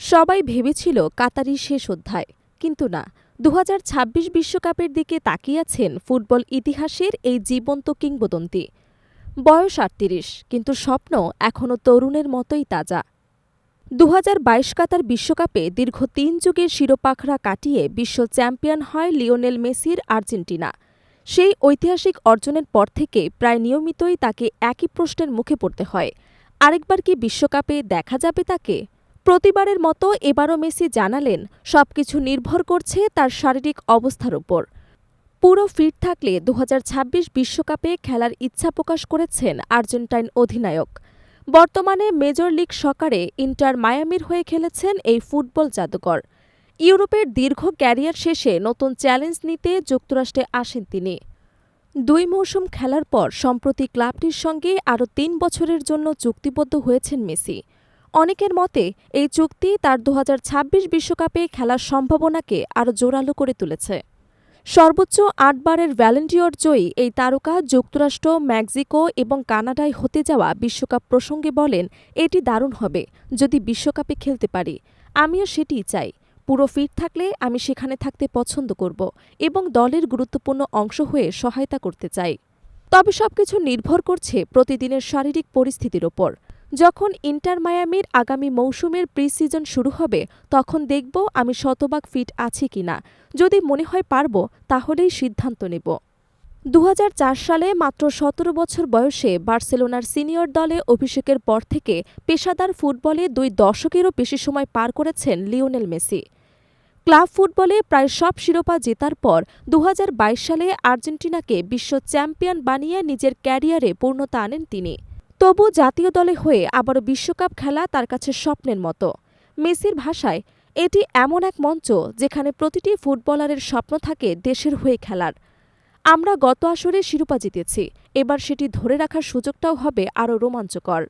সবাই ভেবেছিল কাতারি শেষ অধ্যায়। কিন্তু না দু বিশ্বকাপের দিকে তাকিয়েছেন ফুটবল ইতিহাসের এই জীবন্ত কিংবদন্তি। বয়স আটত্রিশ, কিন্তু স্বপ্ন এখনও তরুণের মতোই তাজা। দুহাজার বাইশ কাতার বিশ্বকাপে দীর্ঘ তিন যুগের শিরোপাখড়া কাটিয়ে বিশ্ব চ্যাম্পিয়ন হয় লিওনেল মেসির আর্জেন্টিনা। সেই ঐতিহাসিক অর্জনের পর থেকে প্রায় নিয়মিতই তাকে একই প্রশ্নের মুখে পড়তে হয়, আরেকবার কি বিশ্বকাপে দেখা যাবে তাকে? প্রতিবারের মতো এবারও মেসি জানালেন, সবকিছু নির্ভর করছে তার শারীরিক অবস্থার ওপর পুরো ফিট থাকলে দু বিশ্বকাপে খেলার ইচ্ছা প্রকাশ করেছেন আর্জেন্টাইন অধিনায়ক। বর্তমানে মেজর লিগ সকারে ইন্টার মায়ামির হয়ে খেলেছেন এই ফুটবল জাদুকর। ইউরোপের দীর্ঘ ক্যারিয়ার শেষে নতুন চ্যালেঞ্জ নিতে যুক্তরাষ্ট্রে আসেন তিনি। দুই মৌসুম খেলার পর, সম্প্রতি ক্লাবটির সঙ্গে আরও তিন বছরের জন্য চুক্তিবদ্ধ হয়েছেন মেসি। অনেকের মতে, এই চুক্তি তার দু বিশ্বকাপে খেলার সম্ভাবনাকে আরও জোরালো করে তুলেছে। সর্বোচ্চ আটবারের ভ্যালেন্টিয়র জয়ী এই তারকা যুক্তরাষ্ট্র, মেক্সিকো এবং কানাডায় হতে যাওয়া বিশ্বকাপ প্রসঙ্গে বলেন, এটি দারুণ হবে, যদি বিশ্বকাপে খেলতে পারি। আমিও সেটিই চাই। পুরো ফিট থাকলে আমি সেখানে থাকতে পছন্দ করব এবং দলের গুরুত্বপূর্ণ অংশ হয়ে সহায়তা করতে চাই। তবে সবকিছু নির্ভর করছে প্রতিদিনের শারীরিক পরিস্থিতির ওপর। যখন ইন্টার মায়ামির আগামী মৌসুমের প্রি সিজন শুরু হবে, তখন দেখব আমি শতভাগ ফিট আছি কিনা। যদি মনে হয় পারব, তাহলেই সিদ্ধান্ত নেব। দু হাজার চার সালে মাত্র সতেরো বছর বয়সে বার্সেলোনার সিনিয়র দলে অভিষেকের পর থেকে পেশাদার ফুটবলে দুই দশকেরও বেশি সময় পার করেছেন লিওনেল মেসি। ক্লাব ফুটবলে প্রায় সব শিরোপা জেতার পর দু হাজার বাইশ সালে আর্জেন্টিনাকে বিশ্ব চ্যাম্পিয়ন বানিয়ে নিজের ক্যারিয়ারে পূর্ণতা আনেন তিনি। তবু জাতীয় দলে হয়ে আবারও বিশ্বকাপ খেলা তার কাছে স্বপ্নের মতো। মেসির ভাষায়, এটি এমন এক মঞ্চ যেখানে প্রতিটি ফুটবলারের স্বপ্ন থাকে দেশের হয়ে খেলার। আমরা গত আসরে শিরোপা জিতেছি, এবার সেটি ধরে রাখার সুযোগটাও হবে আরও রোমাঞ্চকর।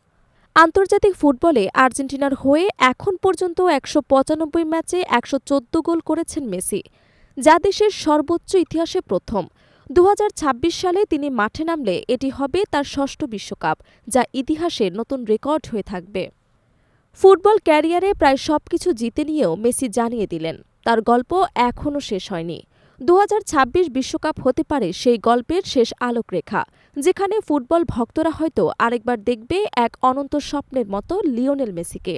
আন্তর্জাতিক ফুটবলে আর্জেন্টিনার হয়ে এখন পর্যন্ত একশো পঁচানব্বই ম্যাচে একশো চোদ্দ গোল করেছেন মেসি, যা দেশের সর্বোচ্চ ইতিহাসে প্রথম। দু হাজার ছাব্বিশ সালে তিনি মাঠে নামলে এটি হবে তার ষষ্ঠ বিশ্বকাপ, যা ইতিহাসে নতুন রেকর্ড হয়ে থাকবে। ফুটবল ক্যারিয়ারে প্রায় সবকিছু জিতে নিয়েও মেসি জানিয়ে দিলেন, তার গল্প এখনও শেষ হয়নি। দু বিশ্বকাপ হতে পারে সেই গল্পের শেষ আলোকরেখা, যেখানে ফুটবল ভক্তরা হয়তো আরেকবার দেখবে এক অনন্ত স্বপ্নের মতো লিওনেল মেসিকে।